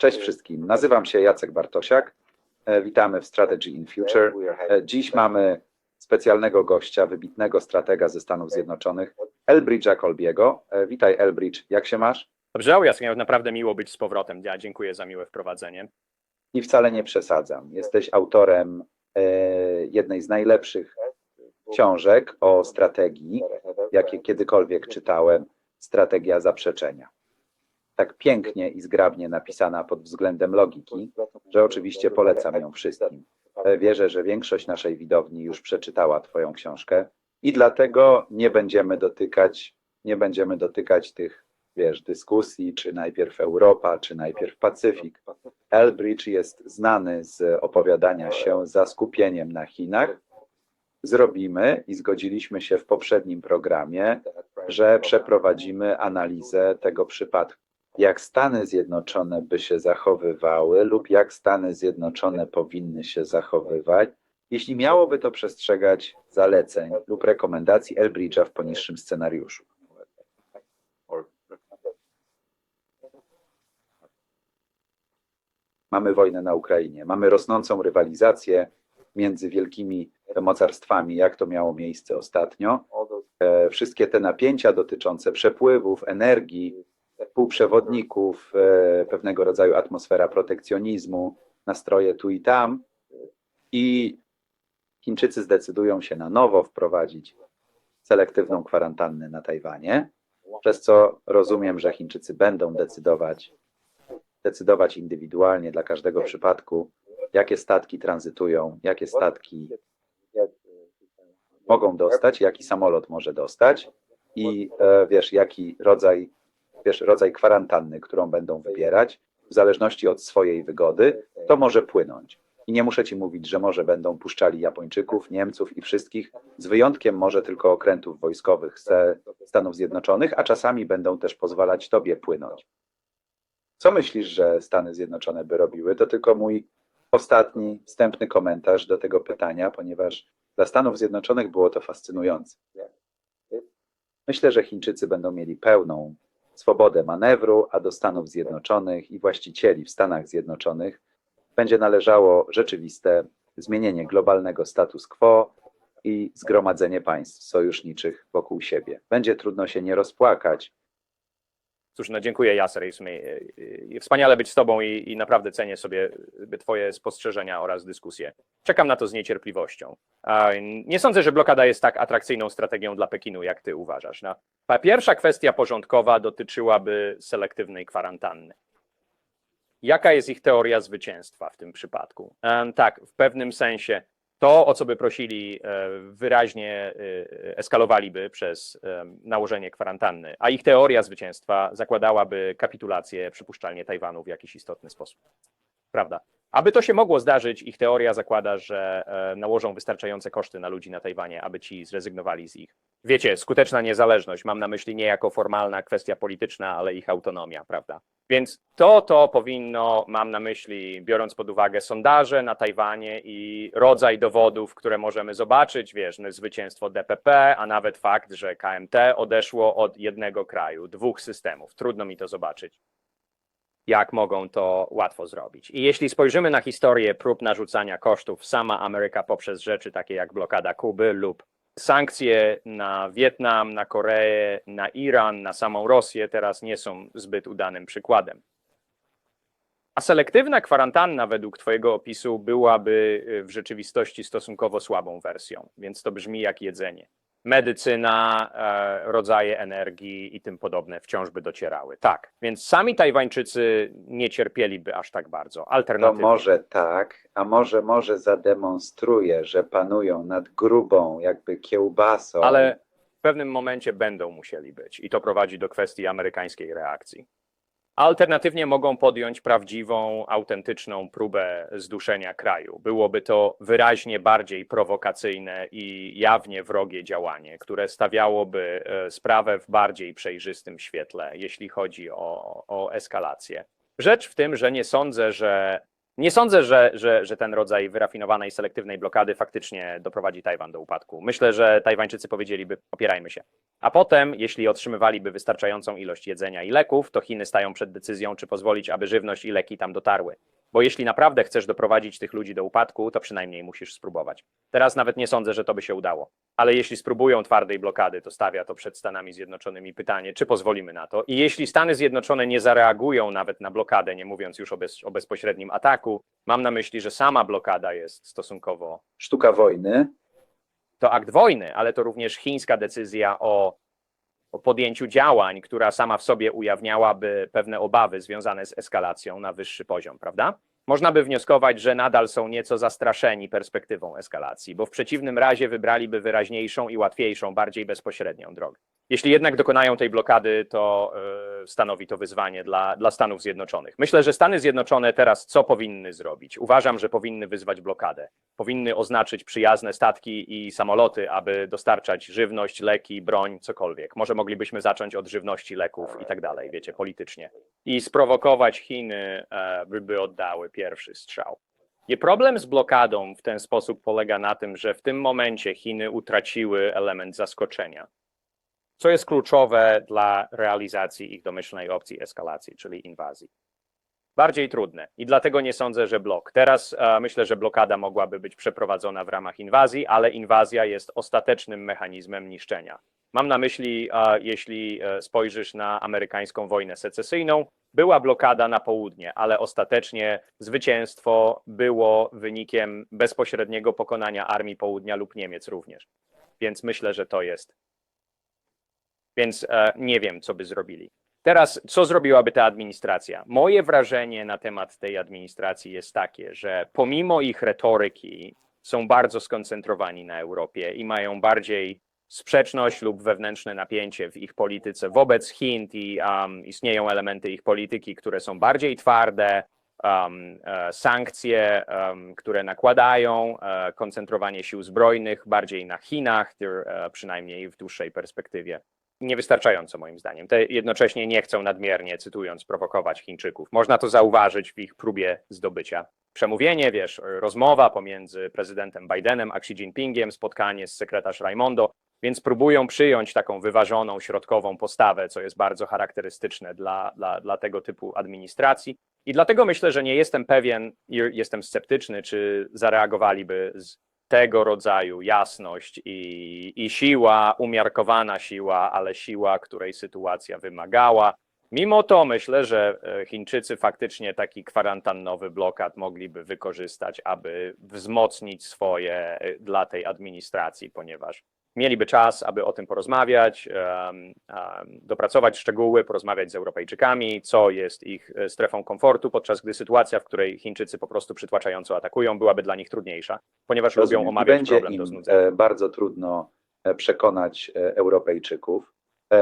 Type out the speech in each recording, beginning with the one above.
Cześć wszystkim. Nazywam się Jacek Bartosiak. E, Witamy w Strategy in Future. E, Dziś mamy specjalnego gościa, wybitnego stratega ze Stanów Zjednoczonych, Elbridge'a Colbiego. E, Witaj Elbridge, jak się masz? Dobrze, Jacek, naprawdę miło być z powrotem. Ja dziękuję za miłe wprowadzenie. I wcale nie przesadzam. Jesteś autorem jednej z najlepszych książek o strategii, jakie kiedykolwiek czytałem, Strategia Zaprzeczenia. Tak pięknie i zgrabnie napisana pod względem logiki, że oczywiście polecam ją wszystkim. Wierzę, że większość naszej widowni już przeczytała Twoją książkę i dlatego nie będziemy dotykać, nie będziemy dotykać tych, wiesz, dyskusji, czy najpierw Europa, czy najpierw Pacyfik. Elbridge jest znany z opowiadania się za skupieniem na Chinach. Zrobimy i zgodziliśmy się w poprzednim programie, że przeprowadzimy analizę tego przypadku. Jak Stany Zjednoczone by się zachowywały lub jak Stany Zjednoczone powinny się zachowywać, jeśli miałoby to przestrzegać zaleceń lub rekomendacji Elbridge'a w poniższym scenariuszu. Mamy wojnę na Ukrainie, mamy rosnącą rywalizację między wielkimi mocarstwami, jak to miało miejsce ostatnio. E, Wszystkie te napięcia dotyczące przepływów, energii, półprzewodników, e, pewnego rodzaju atmosfera protekcjonizmu, nastroje tu i tam. I Chińczycy zdecydują się na nowo wprowadzić selektywną kwarantannę na Tajwanie, przez co rozumiem, że Chińczycy będą decydować, decydować indywidualnie dla każdego przypadku, jakie statki tranzytują, jakie statki mogą dostać, jaki samolot może dostać i e, wiesz, jaki rodzaj, wiesz, rodzaj kwarantanny, którą będą wybierać, w zależności od swojej wygody, to może płynąć. I nie muszę ci mówić, że może będą puszczali Japończyków, Niemców i wszystkich, z wyjątkiem może tylko okrętów wojskowych ze Stanów Zjednoczonych, a czasami będą też pozwalać tobie płynąć. Co myślisz, że Stany Zjednoczone by robiły? To tylko mój ostatni, wstępny komentarz do tego pytania, ponieważ dla Stanów Zjednoczonych było to fascynujące. Myślę, że Chińczycy będą mieli pełną swobodę manewru, a do Stanów Zjednoczonych i właścicieli w Stanach Zjednoczonych będzie należało rzeczywiste zmienienie globalnego status quo i zgromadzenie państw sojuszniczych wokół siebie. Będzie trudno się nie rozpłakać, Cóż, no dziękuję Jaser. E, wspaniale być z Tobą i, i naprawdę cenię sobie Twoje spostrzeżenia oraz dyskusje. Czekam na to z niecierpliwością. Nie sądzę, że blokada jest tak atrakcyjną strategią dla Pekinu, jak Ty uważasz. No, pierwsza kwestia porządkowa dotyczyłaby selektywnej kwarantanny. Jaka jest ich teoria zwycięstwa w tym przypadku? Tak, w pewnym sensie to, o co by prosili, e, wyraźnie e, eskalowaliby przez em, nałożenie kwarantanny, a ich teoria zwycięstwa zakładałaby kapitulację przypuszczalnie Tajwanu w jakiś istotny sposób. Prawda? Aby to się mogło zdarzyć, ich teoria zakłada, że e, nałożą wystarczające koszty na ludzi na Tajwanie, aby ci zrezygnowali z ich. Wiecie, skuteczna niezależność, mam na myśli nie jako formalna kwestia polityczna, ale ich autonomia, prawda? Więc to, to powinno, mam na myśli, biorąc pod uwagę sondaże na Tajwanie i rodzaj dowodów, które możemy zobaczyć, wiesz, no, zwycięstwo DPP, a nawet fakt, że KMT odeszło od jednego kraju, dwóch systemów. Trudno mi to zobaczyć jak mogą to łatwo zrobić. I jeśli spojrzymy na historię prób narzucania kosztów sama Ameryka poprzez rzeczy takie jak blokada Kuby lub sankcje na Wietnam, na Koreę, na Iran, na samą Rosję teraz nie są zbyt udanym przykładem. A selektywna kwarantanna według Twojego opisu byłaby y, w rzeczywistości stosunkowo słabą wersją, więc to brzmi jak jedzenie. Medycyna, e, rodzaje energii i tym podobne wciąż by docierały. Tak, więc sami Tajwańczycy nie cierpieliby aż tak bardzo. To Alternatywnie. może tak, a może może zademonstruje, że panują nad grubą jakby kiełbasą. ale w pewnym momencie będą musieli być i to prowadzi do kwestii amerykańskiej reakcji. Alternatywnie mogą podjąć prawdziwą, autentyczną próbę zduszenia kraju. Byłoby to wyraźnie bardziej prowokacyjne i jawnie wrogie działanie, które stawiałoby e, sprawę w bardziej przejrzystym świetle, jeśli chodzi o, o eskalację. Rzecz w tym, że nie sądzę, że Nie sądzę, że, że, że ten rodzaj wyrafinowanej, selektywnej blokady faktycznie doprowadzi Tajwan do upadku. Myślę, że Tajwańczycy powiedzieliby, opierajmy się. A potem, jeśli otrzymywaliby wystarczającą ilość jedzenia i leków, to Chiny stają przed decyzją, czy pozwolić, aby żywność i leki tam dotarły. Bo jeśli naprawdę chcesz doprowadzić tych ludzi do upadku, to przynajmniej musisz spróbować. Teraz nawet nie sądzę, że to by się udało. Ale jeśli spróbują twardej blokady, to stawia to przed Stanami Zjednoczonymi pytanie, czy pozwolimy na to. I jeśli Stany Zjednoczone nie zareagują nawet na blokadę, nie mówiąc już o, bez, o bezpośrednim ataku, mam na myśli, że sama blokada jest stosunkowo Sztuka wojny. to akt wojny, ale to również chińska decyzja o, o podjęciu działań, która sama w sobie ujawniałaby pewne obawy związane z eskalacją na wyższy poziom, prawda? Można by wnioskować, że nadal są nieco zastraszeni perspektywą eskalacji, bo w przeciwnym razie wybraliby wyraźniejszą i łatwiejszą, bardziej bezpośrednią drogę. Jeśli jednak dokonają tej blokady, to e, stanowi to wyzwanie dla, dla Stanów Zjednoczonych. Myślę, że Stany Zjednoczone teraz co powinny zrobić? Uważam, że powinny wyzwać blokadę. Powinny oznaczyć przyjazne statki i samoloty, aby dostarczać żywność, leki, broń, cokolwiek. Może moglibyśmy zacząć od żywności, leków i tak dalej, wiecie, politycznie. I sprowokować Chiny, e, by oddały pierwszy strzał. I problem z blokadą w ten sposób polega na tym, że w tym momencie Chiny utraciły element zaskoczenia co jest kluczowe dla realizacji ich domyślnej opcji eskalacji, czyli inwazji. Bardziej trudne i dlatego nie sądzę, że blok. Teraz e, myślę, że blokada mogłaby być przeprowadzona w ramach inwazji, ale inwazja jest ostatecznym mechanizmem niszczenia. Mam na myśli, e, jeśli e, spojrzysz na amerykańską wojnę secesyjną, była blokada na południe, ale ostatecznie zwycięstwo było wynikiem bezpośredniego pokonania armii południa lub Niemiec również. Więc myślę, że to jest więc e, nie wiem, co by zrobili. Teraz, co zrobiłaby ta administracja? Moje wrażenie na temat tej administracji jest takie, że pomimo ich retoryki są bardzo skoncentrowani na Europie i mają bardziej sprzeczność lub wewnętrzne napięcie w ich polityce wobec Chin i um, istnieją elementy ich polityki, które są bardziej twarde, um, e, sankcje, um, które nakładają, e, koncentrowanie sił zbrojnych bardziej na Chinach, przynajmniej w dłuższej perspektywie niewystarczająco moim zdaniem. Te jednocześnie nie chcą nadmiernie, cytując, prowokować Chińczyków. Można to zauważyć w ich próbie zdobycia. Przemówienie, wiesz, rozmowa pomiędzy prezydentem Bidenem a Xi Jinpingiem, spotkanie z sekretarz Raimondo, więc próbują przyjąć taką wyważoną, środkową postawę, co jest bardzo charakterystyczne dla, dla, dla tego typu administracji. I dlatego myślę, że nie jestem pewien, jestem sceptyczny, czy zareagowaliby z tego rodzaju jasność i, i siła, umiarkowana siła, ale siła, której sytuacja wymagała. Mimo to myślę, że e, Chińczycy faktycznie taki kwarantannowy blokad mogliby wykorzystać, aby wzmocnić swoje e, dla tej administracji, ponieważ mieliby czas, aby o tym porozmawiać, dopracować szczegóły, porozmawiać z Europejczykami, co jest ich e, strefą komfortu, podczas gdy sytuacja, w której Chińczycy po prostu przytłaczająco atakują, byłaby dla nich trudniejsza, ponieważ Rozumiem. lubią omawiać będzie problem do znudzenia. e, bardzo trudno e, przekonać Europejczyków,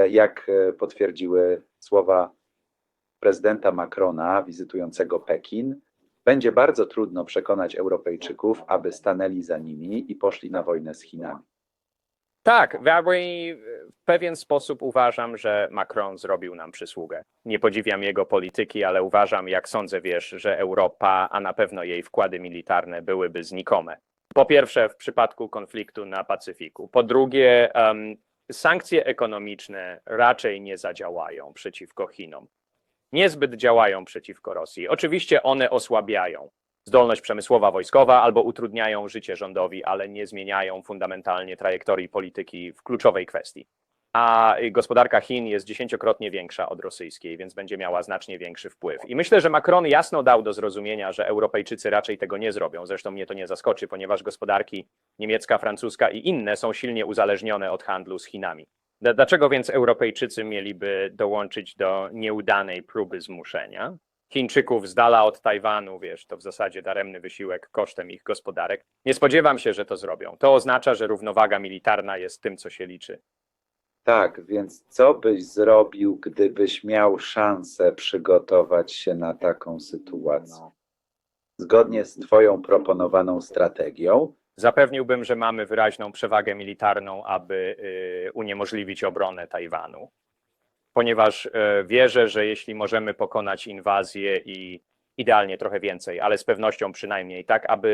jak potwierdziły słowa prezydenta Macrona wizytującego Pekin. Będzie bardzo trudno przekonać Europejczyków, aby stanęli za nimi i poszli na wojnę z Chinami. Tak, w pewien sposób uważam, że Macron zrobił nam przysługę. Nie podziwiam jego polityki, ale uważam, jak sądzę, wiesz, że Europa, a na pewno jej wkłady militarne byłyby znikome. Po pierwsze, w przypadku konfliktu na Pacyfiku. Po drugie, em, sankcje ekonomiczne raczej nie zadziałają przeciwko Chinom. Niezbyt działają przeciwko Rosji. Oczywiście one osłabiają zdolność przemysłowa wojskowa albo utrudniają życie rządowi, ale nie zmieniają fundamentalnie trajektorii polityki w kluczowej kwestii. A gospodarka Chin jest dziesięciokrotnie większa od rosyjskiej, więc będzie miała znacznie większy wpływ. I myślę, że Macron jasno dał do zrozumienia, że Europejczycy raczej tego nie zrobią. Zresztą mnie to nie zaskoczy, ponieważ gospodarki niemiecka, francuska i inne są silnie uzależnione od handlu z Chinami. Dla- Dlaczego więc Europejczycy mieliby dołączyć do nieudanej próby zmuszenia? Chińczyków z dala od Tajwanu, wiesz, to w zasadzie daremny wysiłek kosztem ich gospodarek. Nie spodziewam się, że to zrobią. To oznacza, że równowaga militarna jest tym, co się liczy. Tak, więc co byś zrobił, gdybyś miał szansę przygotować się na taką sytuację? Zgodnie z Twoją proponowaną strategią, Zapewniłbym, że mamy wyraźną przewagę militarną, aby y, uniemożliwić obronę Tajwanu. Ponieważ y, wierzę, że jeśli możemy pokonać inwazję i Idealnie trochę więcej, ale z pewnością przynajmniej tak, aby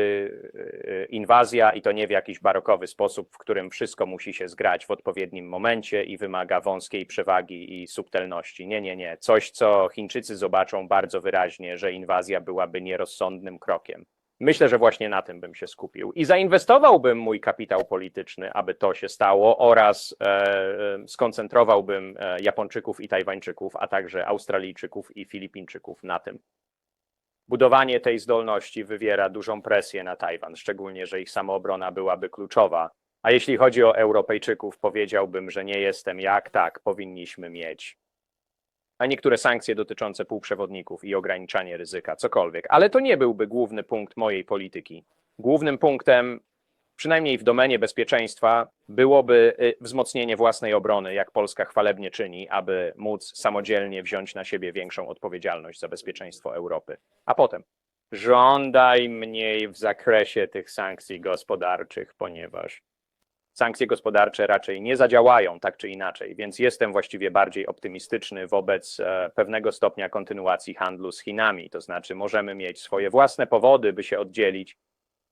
y, inwazja i to nie w jakiś barokowy sposób, w którym wszystko musi się zgrać w odpowiednim momencie i wymaga wąskiej przewagi i subtelności. Nie, nie, nie. Coś, co Chińczycy zobaczą bardzo wyraźnie, że inwazja byłaby nierozsądnym krokiem. Myślę, że właśnie na tym bym się skupił i zainwestowałbym mój kapitał polityczny, aby to się stało, oraz e, e, skoncentrowałbym e, Japończyków i Tajwańczyków, a także Australijczyków i Filipińczyków na tym. Budowanie tej zdolności wywiera dużą presję na Tajwan, szczególnie, że ich samoobrona byłaby kluczowa. A jeśli chodzi o Europejczyków, powiedziałbym, że nie jestem jak tak powinniśmy mieć. A niektóre sankcje dotyczące półprzewodników i ograniczanie ryzyka, cokolwiek. Ale to nie byłby główny punkt mojej polityki. Głównym punktem, przynajmniej w domenie bezpieczeństwa, byłoby y, wzmocnienie własnej obrony, jak Polska chwalebnie czyni, aby móc samodzielnie wziąć na siebie większą odpowiedzialność za bezpieczeństwo Europy. A potem żądaj mniej w zakresie tych sankcji gospodarczych, ponieważ sankcje gospodarcze raczej nie zadziałają tak czy inaczej, więc jestem właściwie bardziej optymistyczny wobec e, pewnego stopnia kontynuacji handlu z Chinami. To znaczy, możemy mieć swoje własne powody, by się oddzielić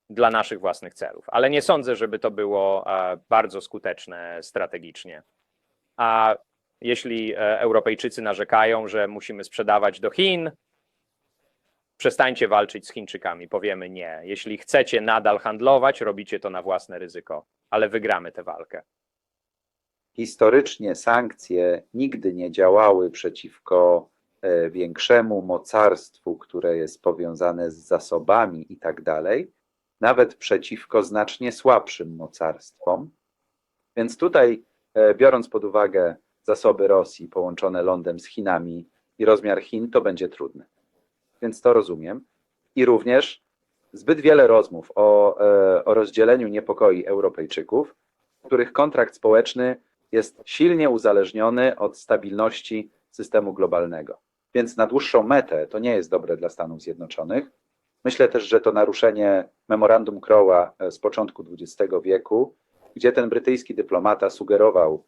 dla naszych własnych celów, ale nie sądzę, żeby to było e, bardzo skuteczne strategicznie. A jeśli e, Europejczycy narzekają, że musimy sprzedawać do Chin, przestańcie walczyć z Chińczykami. Powiemy nie. Jeśli chcecie nadal handlować, robicie to na własne ryzyko, ale wygramy tę walkę. Historycznie sankcje nigdy nie działały przeciwko e, większemu mocarstwu, które jest powiązane z zasobami i tak dalej, nawet przeciwko znacznie słabszym mocarstwom. Więc tutaj, e, biorąc pod uwagę zasoby Rosji połączone lądem z Chinami i rozmiar Chin, to będzie trudne. Więc to rozumiem. I również zbyt wiele rozmów o, e, o rozdzieleniu niepokoi Europejczyków, których kontrakt społeczny jest silnie uzależniony od stabilności systemu globalnego. Więc na dłuższą metę to nie jest dobre dla Stanów Zjednoczonych. Myślę też, że to naruszenie memorandum Crowa e, z początku XX wieku, gdzie ten brytyjski dyplomata sugerował,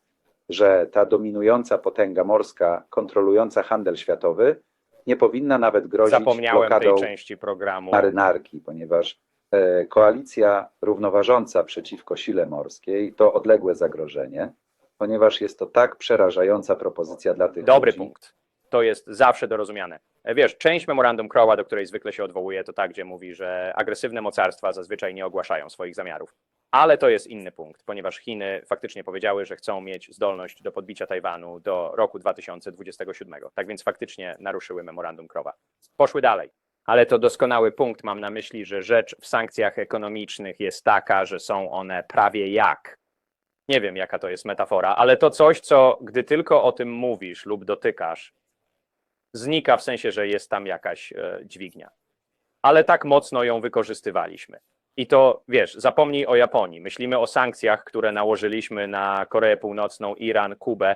że ta dominująca potęga morska kontrolująca handel światowy nie powinna nawet grozić Zapomniałem tej blokadą części programu. marynarki, ponieważ e, koalicja równoważąca przeciwko sile morskiej to odległe zagrożenie, ponieważ jest to tak przerażająca propozycja dla tych Dobry ludzi. punkt. To jest zawsze dorozumiane. E, Wiesz, część memorandum Crowa, do której zwykle się odwołuje, to tak, gdzie mówi, że agresywne mocarstwa zazwyczaj nie ogłaszają swoich zamiarów. Ale to jest inny punkt, ponieważ Chiny faktycznie powiedziały, że chcą mieć zdolność do podbicia Tajwanu do roku 2027. Tak więc faktycznie naruszyły memorandum Crowa. Poszły dalej. Ale to doskonały punkt. Mam na myśli, że rzecz w sankcjach ekonomicznych jest taka, że są one prawie jak. Nie wiem, jaka to jest metafora, ale to coś, co gdy tylko o tym mówisz lub dotykasz, znika w sensie, że jest tam jakaś e, dźwignia. Ale tak mocno ją wykorzystywaliśmy. I to wiesz, zapomnij o Japonii. Myślimy o sankcjach, które nałożyliśmy na Koreę Północną, Iran, Kubę.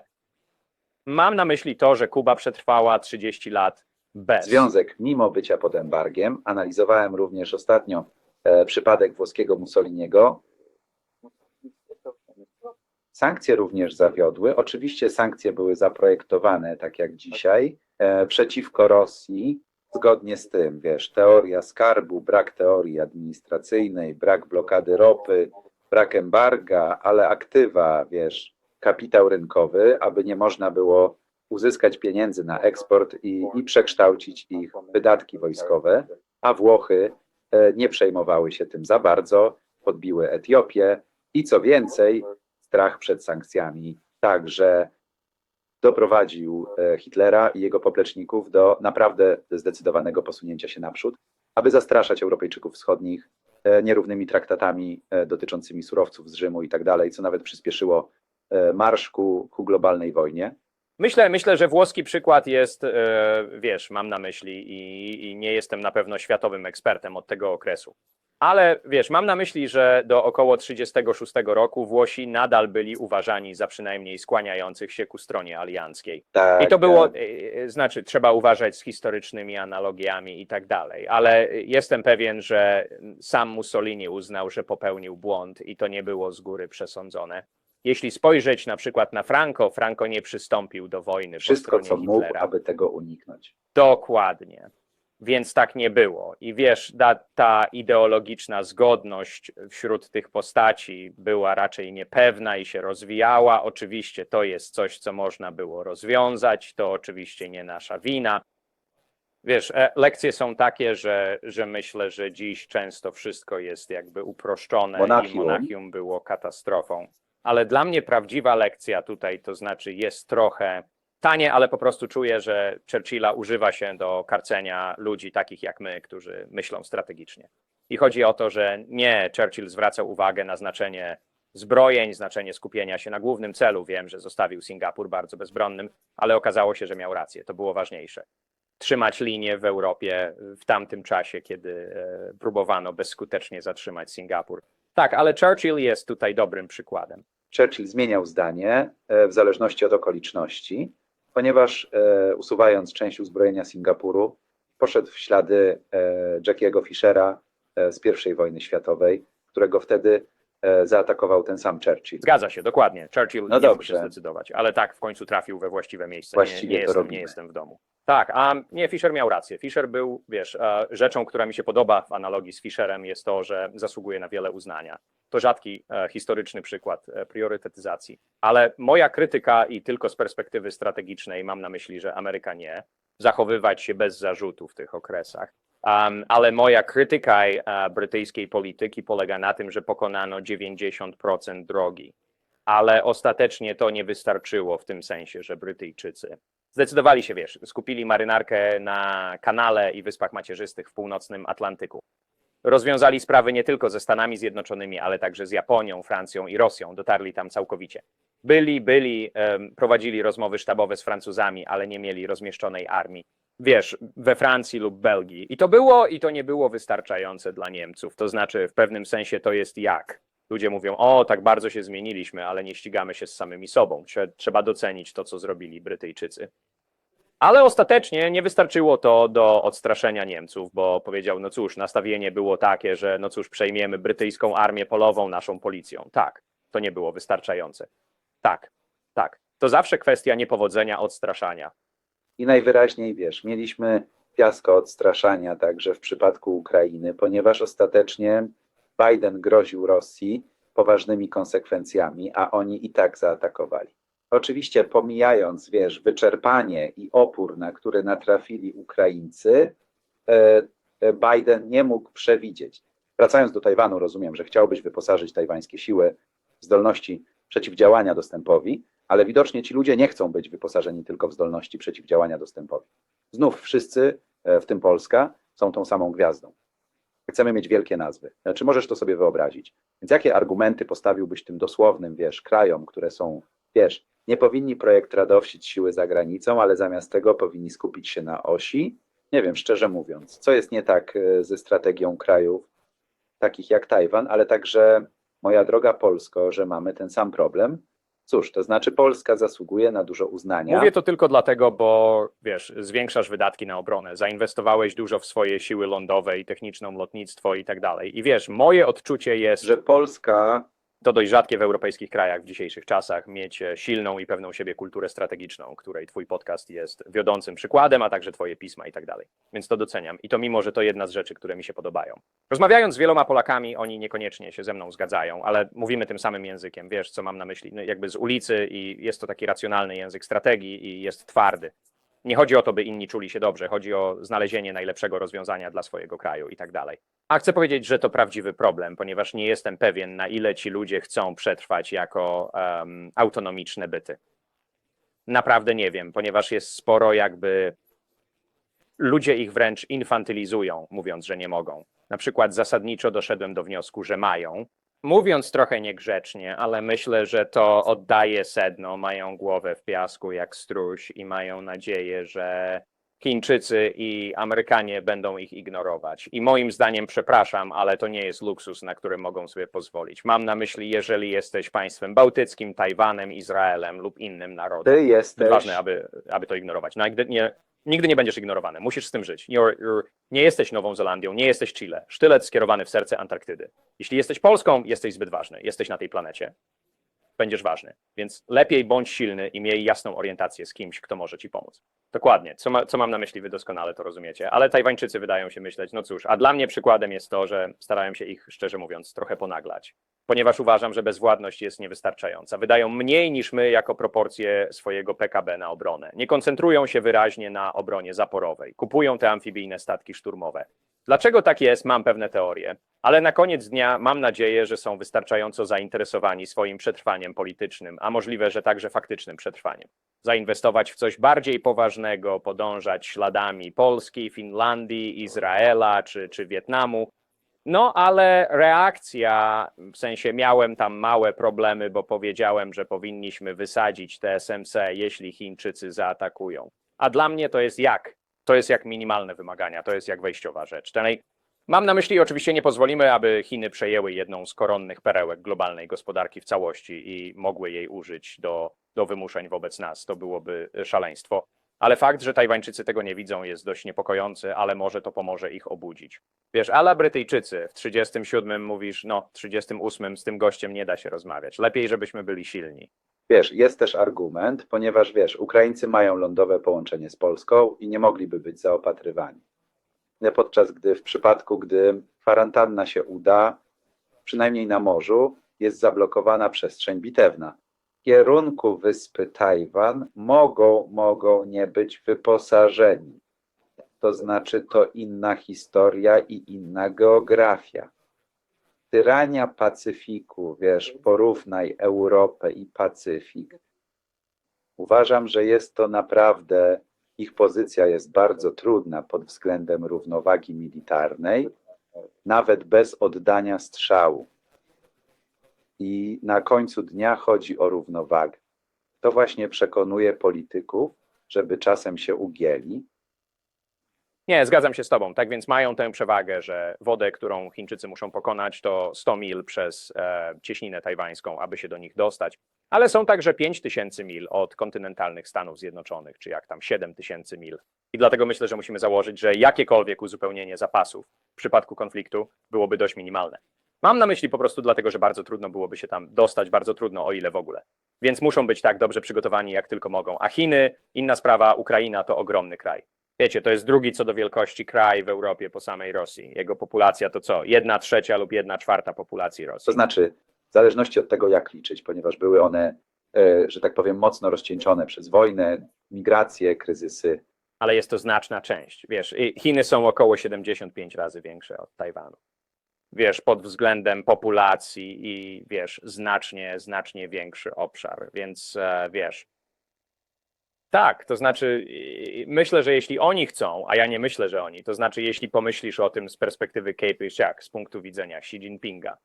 Mam na myśli to, że Kuba przetrwała 30 lat bez. Związek, mimo bycia pod embargiem, analizowałem również ostatnio e, przypadek włoskiego Mussoliniego. Sankcje również zawiodły. Oczywiście sankcje były zaprojektowane, tak jak dzisiaj, e, przeciwko Rosji, zgodnie z tym, wiesz, teoria skarbu, brak teorii administracyjnej, brak blokady ropy, brak embarga, ale aktywa, wiesz, kapitał rynkowy, aby nie można było uzyskać pieniędzy na eksport i, i przekształcić ich w wydatki wojskowe, a Włochy e, nie przejmowały się tym za bardzo, podbiły Etiopię i co więcej, strach przed sankcjami także doprowadził e, Hitlera i jego popleczników do naprawdę zdecydowanego posunięcia się naprzód, aby zastraszać Europejczyków wschodnich e, nierównymi traktatami e, dotyczącymi surowców z Rzymu i tak dalej, co nawet przyspieszyło marsz ku, ku globalnej wojnie. Myślę, myślę, że włoski przykład jest, wiesz, mam na myśli i, i nie jestem na pewno światowym ekspertem od tego okresu. Ale wiesz, mam na myśli, że do około 36 roku Włosi nadal byli uważani za przynajmniej skłaniających się ku stronie alianckiej. Tak, I to było, e, e, znaczy, trzeba uważać z historycznymi analogiami i tak dalej, ale jestem pewien, że sam Mussolini uznał, że popełnił błąd i to nie było z góry przesądzone. Jeśli spojrzeć na przykład na Franco, Franco nie przystąpił do wojny wszystko, co stronie mógł, Hitlera. aby tego uniknąć. Dokładnie. Więc tak nie było. I wiesz, ta, ta ideologiczna zgodność wśród tych postaci była raczej niepewna i się rozwijała. Oczywiście to jest coś, co można było rozwiązać, to oczywiście nie nasza wina. Wiesz, e, lekcje są takie, że, że myślę, że dziś często wszystko jest jakby uproszczone i Monachium. Monachium było katastrofą. Ale dla mnie prawdziwa lekcja tutaj, to znaczy jest trochę tanie, ale po prostu czuję, że Churchilla używa się do karcenia ludzi takich jak my, którzy myślą strategicznie. I chodzi o to, że nie Churchill zwracał uwagę na znaczenie zbrojeń, znaczenie skupienia się na głównym celu. Wiem, że zostawił Singapur bardzo bezbronnym, ale okazało się, że miał rację. To było ważniejsze. Trzymać linię w Europie w tamtym czasie, kiedy e, próbowano bezskutecznie zatrzymać Singapur. Tak, ale Churchill jest tutaj dobrym przykładem. Churchill zmieniał zdanie e, w zależności od okoliczności, ponieważ e, usuwając część uzbrojenia Singapuru, poszedł w ślady e, Jackiego Fishera e, z I wojny światowej, którego wtedy e, zaatakował ten sam Churchill. Zgadza się, dokładnie. Churchill No nie mógł dobrze. się zdecydować, ale tak, w końcu trafił we właściwe miejsce. Właściwie nie, nie, to jestem, robimy. nie jestem w domu. Tak, a nie, Fisher miał rację. Fisher był, wiesz, e, rzeczą, która mi się podoba w analogii z Fisherem jest to, że zasługuje na wiele uznania. To rzadki e, historyczny przykład e, priorytetyzacji. Ale moja krytyka i tylko z perspektywy strategicznej, mam na myśli, że Ameryka nie, zachowywać się bez zarzutu w tych okresach. Um, ale moja krytyka e, brytyjskiej polityki polega na tym, że pokonano 90% drogi ale ostatecznie to nie wystarczyło w tym sensie, że Brytyjczycy zdecydowali się, wiesz, skupili marynarkę na kanale i Wyspach Macierzystych w północnym Atlantyku. Rozwiązali sprawy nie tylko ze Stanami Zjednoczonymi, ale także z Japonią, Francją i Rosją. Dotarli tam całkowicie. Byli, byli, prowadzili rozmowy sztabowe z Francuzami, ale nie mieli rozmieszczonej armii. Wiesz, we Francji lub Belgii. I to było i to nie było wystarczające dla Niemców. To znaczy, w pewnym sensie to jest jak. Ludzie mówią, o, tak bardzo się zmieniliśmy, ale nie ścigamy się z samymi sobą. Trze- Trzeba docenić to, co zrobili Brytyjczycy. Ale ostatecznie nie wystarczyło to do odstraszenia Niemców, bo powiedział, no cóż, nastawienie było takie, że no cóż, przejmiemy brytyjską armię polową naszą policją. Tak, to nie było wystarczające. Tak, tak. To zawsze kwestia niepowodzenia, odstraszania. I najwyraźniej wiesz, mieliśmy fiasko odstraszania także w przypadku Ukrainy, ponieważ ostatecznie Biden groził Rosji poważnymi konsekwencjami, a oni i tak zaatakowali. Oczywiście pomijając, wiesz, wyczerpanie i opór, na który natrafili Ukraińcy, e, e, Biden nie mógł przewidzieć. Wracając do Tajwanu, rozumiem, że chciałbyś wyposażyć tajwańskie siły w zdolności przeciwdziałania dostępowi, ale widocznie ci ludzie nie chcą być wyposażeni tylko w zdolności przeciwdziałania dostępowi. Znów wszyscy, e, w tym Polska, są tą samą gwiazdą. Chcemy mieć wielkie nazwy. Czy możesz to sobie wyobrazić? Więc jakie argumenty postawiłbyś tym dosłownym, wiesz, krajom, które są, wiesz, nie powinni projektradowsić siły za granicą, ale zamiast tego powinni skupić się na osi? Nie wiem, szczerze mówiąc, co jest nie tak e, ze strategią krajów takich jak Tajwan, ale także moja droga Polsko, że mamy ten sam problem. Cóż, to znaczy Polska zasługuje na dużo uznania. Mówię to tylko dlatego, bo wiesz, zwiększasz wydatki na obronę, zainwestowałeś dużo w swoje siły lądowe i techniczną lotnictwo i tak dalej. I wiesz, moje odczucie jest, że Polska to dość rzadkie w europejskich krajach w dzisiejszych czasach, mieć e, silną i pewną siebie kulturę strategiczną, której twój podcast jest wiodącym przykładem, a także twoje pisma i tak dalej. Więc to doceniam. I to mimo, że to jedna z rzeczy, które mi się podobają. Rozmawiając z wieloma Polakami, oni niekoniecznie się ze mną zgadzają, ale mówimy tym samym językiem. Wiesz, co mam na myśli? No, jakby z ulicy i jest to taki racjonalny język strategii i jest twardy. Nie chodzi o to, by inni czuli się dobrze, chodzi o znalezienie najlepszego rozwiązania dla swojego kraju i tak dalej. A chcę powiedzieć, że to prawdziwy problem, ponieważ nie jestem pewien, na ile ci ludzie chcą przetrwać jako em, autonomiczne byty. Naprawdę nie wiem, ponieważ jest sporo jakby. Ludzie ich wręcz infantylizują, mówiąc, że nie mogą. Na przykład zasadniczo doszedłem do wniosku, że mają. Mówiąc trochę niegrzecznie, ale myślę, że to oddaje sedno. Mają głowę w piasku jak struś i mają nadzieję, że Chińczycy i Amerykanie będą ich ignorować. I moim zdaniem, przepraszam, ale to nie jest luksus, na który mogą sobie pozwolić. Mam na myśli, jeżeli jesteś państwem bałtyckim, Tajwanem, Izraelem lub innym narodem. ty jesteś. Ważne, aby, aby to ignorować. No, nie, nigdy nie będziesz ignorowany. Musisz z tym żyć. You're, you're, nie jesteś Nową Zelandią, nie jesteś Chile. Sztylet skierowany w serce Antarktydy. Jeśli jesteś Polską, jesteś zbyt ważny. Jesteś na tej planecie. Będziesz ważny. Więc lepiej bądź silny i miej jasną orientację z kimś, kto może ci pomóc. Dokładnie. Co, ma, co mam na myśli, wy doskonale to rozumiecie. Ale Tajwańczycy wydają się myśleć, no cóż, a dla mnie przykładem jest to, że starałem się ich, szczerze mówiąc, trochę ponaglać. Ponieważ uważam, że bezwładność jest niewystarczająca. Wydają mniej niż my jako proporcje swojego PKB na obronę. Nie koncentrują się wyraźnie na obronie zaporowej. Kupują te amfibijne statki szturmowe. Dlaczego tak jest, mam pewne teorie, ale na koniec dnia mam nadzieję, że są wystarczająco zainteresowani swoim przetrwaniem politycznym, a możliwe, że także faktycznym przetrwaniem. Zainwestować w coś bardziej poważnego, podążać śladami Polski, Finlandii, Izraela czy, czy Wietnamu. No, ale reakcja, w sensie miałem tam małe problemy, bo powiedziałem, że powinniśmy wysadzić te SMC, jeśli Chińczycy zaatakują. A dla mnie to jest jak? To jest jak minimalne wymagania, to jest jak wejściowa rzecz. Mam na myśli, oczywiście nie pozwolimy, aby Chiny przejęły jedną z koronnych perełek globalnej gospodarki w całości i mogły jej użyć do, do wymuszeń wobec nas. To byłoby szaleństwo. Ale fakt, że Tajwańczycy tego nie widzą, jest dość niepokojący, ale może to pomoże ich obudzić. Wiesz, ala Brytyjczycy w 37 mówisz, no, w 38 z tym gościem nie da się rozmawiać. Lepiej, żebyśmy byli silni. Wiesz, jest też argument, ponieważ wiesz, Ukraińcy mają lądowe połączenie z Polską i nie mogliby być zaopatrywani. Podczas gdy w przypadku, gdy kwarantanna się uda, przynajmniej na morzu, jest zablokowana przestrzeń bitewna. Kierunku wyspy Tajwan mogą, mogą nie być wyposażeni. To znaczy, to inna historia i inna geografia. Tyrania Pacyfiku, wiesz, porównaj Europę i Pacyfik. Uważam, że jest to naprawdę, ich pozycja jest bardzo trudna pod względem równowagi militarnej, nawet bez oddania strzału. I na końcu dnia chodzi o równowagę. To właśnie przekonuje polityków, żeby czasem się ugięli, Nie, zgadzam się z Tobą. Tak więc mają tę przewagę, że wodę, którą Chińczycy muszą pokonać, to 100 mil przez e, cieśninę tajwańską, aby się do nich dostać. Ale są także 5 tysięcy mil od kontynentalnych Stanów Zjednoczonych, czy jak tam 7 tysięcy mil. I dlatego myślę, że musimy założyć, że jakiekolwiek uzupełnienie zapasów w przypadku konfliktu byłoby dość minimalne. Mam na myśli po prostu dlatego, że bardzo trudno byłoby się tam dostać, bardzo trudno, o ile w ogóle. Więc muszą być tak dobrze przygotowani, jak tylko mogą. A Chiny, inna sprawa, Ukraina to ogromny kraj. Wiecie, to jest drugi co do wielkości kraj w Europie po samej Rosji. Jego populacja to co? Jedna trzecia lub jedna czwarta populacji Rosji. To znaczy, w zależności od tego, jak liczyć, ponieważ były one, e, że tak powiem, mocno rozcieńczone przez wojnę, migracje, kryzysy. Ale jest to znaczna część. Wiesz, Chiny są około 75 razy większe od Tajwanu. Wiesz, pod względem populacji i wiesz, znacznie, znacznie większy obszar. Więc e, wiesz. Tak, to znaczy, myślę, że jeśli oni chcą, a ja nie myślę, że oni, to znaczy, jeśli pomyślisz o tym z perspektywy Keypysiak, z punktu widzenia Xi Jinpinga,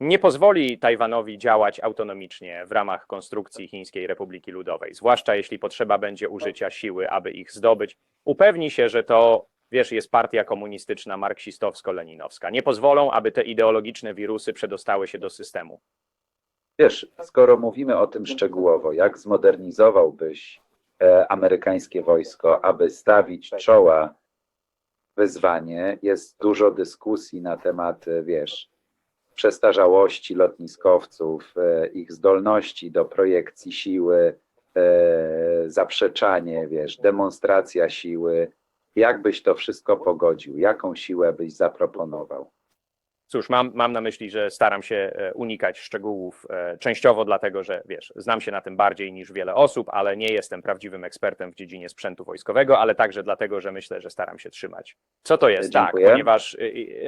nie pozwoli Tajwanowi działać autonomicznie w ramach konstrukcji Chińskiej Republiki Ludowej, zwłaszcza jeśli potrzeba będzie użycia siły, aby ich zdobyć. Upewni się, że to, wiesz, jest partia komunistyczna marksistowsko-leninowska. Nie pozwolą, aby te ideologiczne wirusy przedostały się do systemu. Wiesz, skoro mówimy o tym szczegółowo, jak zmodernizowałbyś e, amerykańskie wojsko, aby stawić czoła wyzwanie, jest dużo dyskusji na temat, e, wiesz, przestarzałości lotniskowców, e, ich zdolności do projekcji siły, e, zaprzeczanie, wiesz, demonstracja siły. Jak byś to wszystko pogodził? Jaką siłę byś zaproponował? Cóż, mam, mam na myśli, że staram się e, unikać szczegółów, e, częściowo dlatego, że wiesz, znam się na tym bardziej niż wiele osób, ale nie jestem prawdziwym ekspertem w dziedzinie sprzętu wojskowego, ale także dlatego, że myślę, że staram się trzymać. Co to jest? Dziękuję. Tak, ponieważ,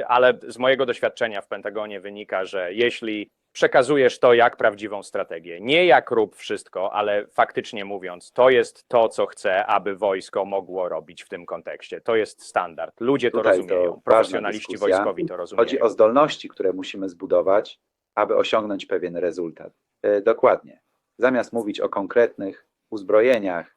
ale z mojego doświadczenia w Pentagonie wynika, że jeśli przekazujesz to jak prawdziwą strategię, nie jak rób wszystko, ale faktycznie mówiąc, to jest to, co chcę, aby wojsko mogło robić w tym kontekście. To jest standard. Ludzie to Tutaj to rozumieją, ważna profesjonaliści dyskusja. wojskowi to rozumieją. Chodzi o zdolności, które musimy zbudować, aby osiągnąć pewien rezultat. E, Dokładnie. Zamiast mówić o konkretnych uzbrojeniach,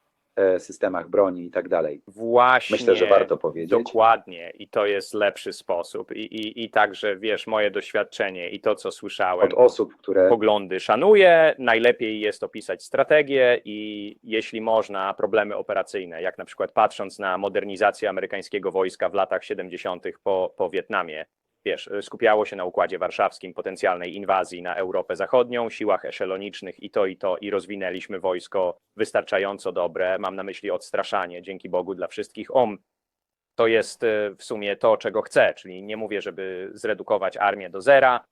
systemach broni i tak dalej. Właśnie. Myślę, że warto powiedzieć. Dokładnie, i to jest lepszy sposób. I, i, I także, wiesz, moje doświadczenie i to, co słyszałem, Od osób, które poglądy szanuję. Najlepiej jest opisać strategię i jeśli można, problemy operacyjne, jak na przykład patrząc na modernizację amerykańskiego wojska w latach 70. po, po Wietnamie. Wiesz, skupiało się na Układzie Warszawskim, potencjalnej inwazji na Europę Zachodnią, siłach eszelonicznych i to i to i rozwinęliśmy wojsko wystarczająco dobre. Mam na myśli odstraszanie, dzięki Bogu dla wszystkich. OM to jest e, w sumie to, czego chcę, czyli nie mówię, żeby zredukować armię do zera.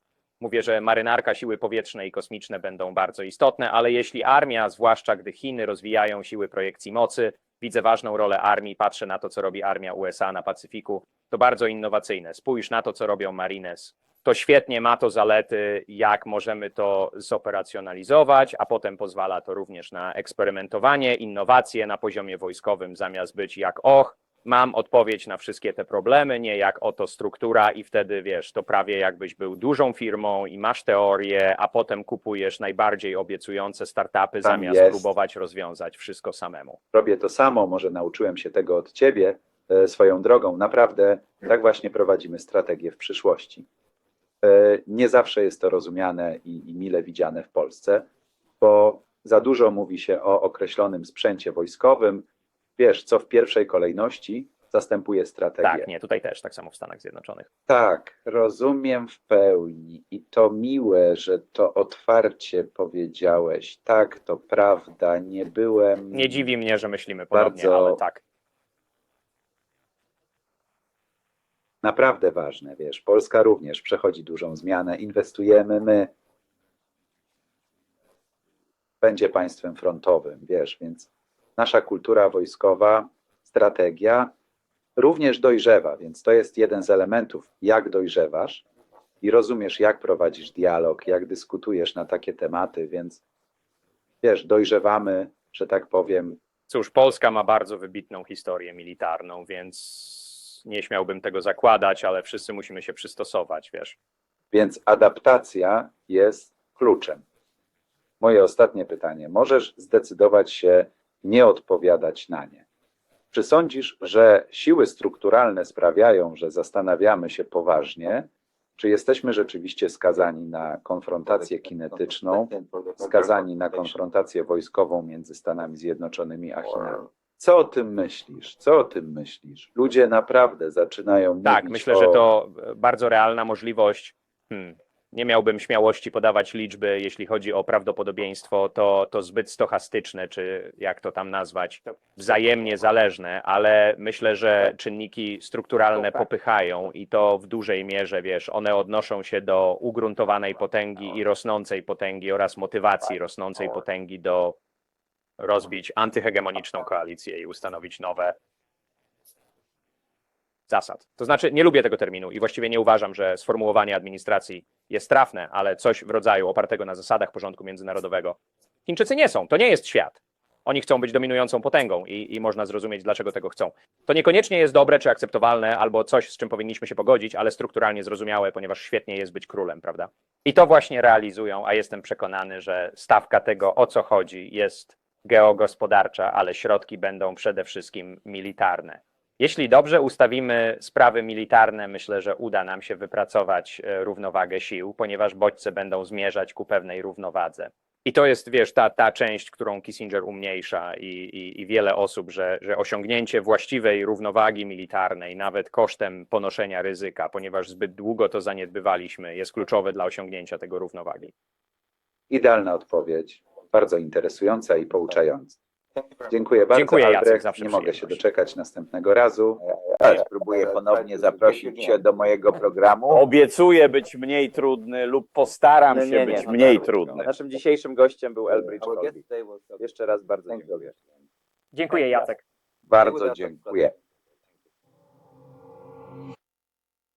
Mówię, że marynarka, siły powietrzne i kosmiczne będą bardzo istotne, ale jeśli armia, zwłaszcza gdy Chiny rozwijają siły projekcji mocy, widzę ważną rolę armii, patrzę na to, co robi armia USA na Pacyfiku, to bardzo innowacyjne. Spójrz na to, co robią Marines. To świetnie ma to zalety, jak możemy to zoperacjonalizować, a potem pozwala to również na eksperymentowanie, innowacje na poziomie wojskowym, zamiast być jak och, mam odpowiedź na wszystkie te problemy, nie jak oto struktura i wtedy wiesz, to prawie jakbyś był dużą firmą i masz teorię, a potem kupujesz najbardziej obiecujące startupy, Tam zamiast jest. próbować rozwiązać wszystko samemu. robię to samo, może nauczyłem się tego od ciebie e, swoją drogą. Naprawdę tak właśnie prowadzimy strategię w przyszłości. E, Nie zawsze jest to rozumiane i, i mile widziane w Polsce, bo za dużo mówi się o określonym sprzęcie wojskowym. Wiesz, co w pierwszej kolejności zastępuje strategię. Tak, nie, tutaj też tak samo w Stanach Zjednoczonych. Tak, rozumiem w pełni i to miłe, że to otwarcie powiedziałeś. Tak, to prawda, nie byłem. Nie dziwi mnie, że myślimy podobnie, Bardzo- ale tak. naprawdę ważne, wiesz, Polska również przechodzi dużą zmianę, inwestujemy my, będzie państwem frontowym, wiesz, więc nasza kultura wojskowa, strategia również dojrzewa, więc to jest jeden z elementów, jak dojrzewasz i rozumiesz, jak prowadzisz dialog, jak dyskutujesz na takie tematy, więc wiesz, dojrzewamy, że tak powiem, Cóż, Polska ma bardzo wybitną historię militarną, więc nie śmiałbym tego zakładać, ale wszyscy musimy się przystosować, wiesz. Więc adaptacja jest kluczem. Moje ostatnie pytanie. Możesz zdecydować się nie odpowiadać na nie. Czy sądzisz, że siły strukturalne sprawiają, że zastanawiamy się poważnie, czy jesteśmy rzeczywiście skazani na konfrontację kinetyczną, skazani na konfrontację wojskową między Stanami Zjednoczonymi a Chinami? Co o tym myślisz? Co o tym myślisz? Ludzie naprawdę zaczynają Tak, mówić myślę, o... że to bardzo realna możliwość. Hmm. Nie miałbym śmiałości podawać liczby, jeśli chodzi o prawdopodobieństwo, to, to zbyt stochastyczne, czy jak to tam nazwać, wzajemnie zależne, ale myślę, że czynniki strukturalne popychają i to w dużej mierze, wiesz, one odnoszą się do ugruntowanej potęgi i rosnącej potęgi oraz motywacji rosnącej potęgi do rozbić antyhegemoniczną koalicję i ustanowić nowe zasad. To znaczy, nie lubię tego terminu i właściwie nie uważam, że sformułowanie administracji jest trafne, ale coś w rodzaju opartego na zasadach porządku międzynarodowego. Chińczycy nie są, to nie jest świat. Oni chcą być dominującą potęgą i, i można zrozumieć, dlaczego tego chcą. To niekoniecznie jest dobre czy akceptowalne, albo coś, z czym powinniśmy się pogodzić, ale strukturalnie zrozumiałe, ponieważ świetnie jest być królem, prawda? I to właśnie realizują, a jestem przekonany, że stawka tego, o co chodzi, jest geogospodarcza, ale środki będą przede wszystkim militarne. Jeśli dobrze ustawimy sprawy militarne, myślę, że uda nam się wypracować e, równowagę sił, ponieważ bodźce będą zmierzać ku pewnej równowadze. I to jest, wiesz, ta, ta część, którą Kissinger umniejsza i, i, i wiele osób, że, że osiągnięcie właściwej równowagi militarnej, nawet kosztem ponoszenia ryzyka, ponieważ zbyt długo to zaniedbywaliśmy, jest kluczowe dla osiągnięcia tego równowagi. Idealna odpowiedź, bardzo interesująca i pouczająca. Dziękuję bardzo. Dziękuję, Jacek, Albrecht. zawsze Nie mogę się doczekać następnego razu. Ja spróbuję ponownie zaprosić Cię do mojego programu. Obiecuję być mniej trudny lub postaram Nie, się nie, nie, być no mniej tak. trudny. Naszym dzisiejszym gościem był Elbridge. Jeszcze raz bardzo dziękuję. Dziękuję, Jacek. Bardzo dziękuję.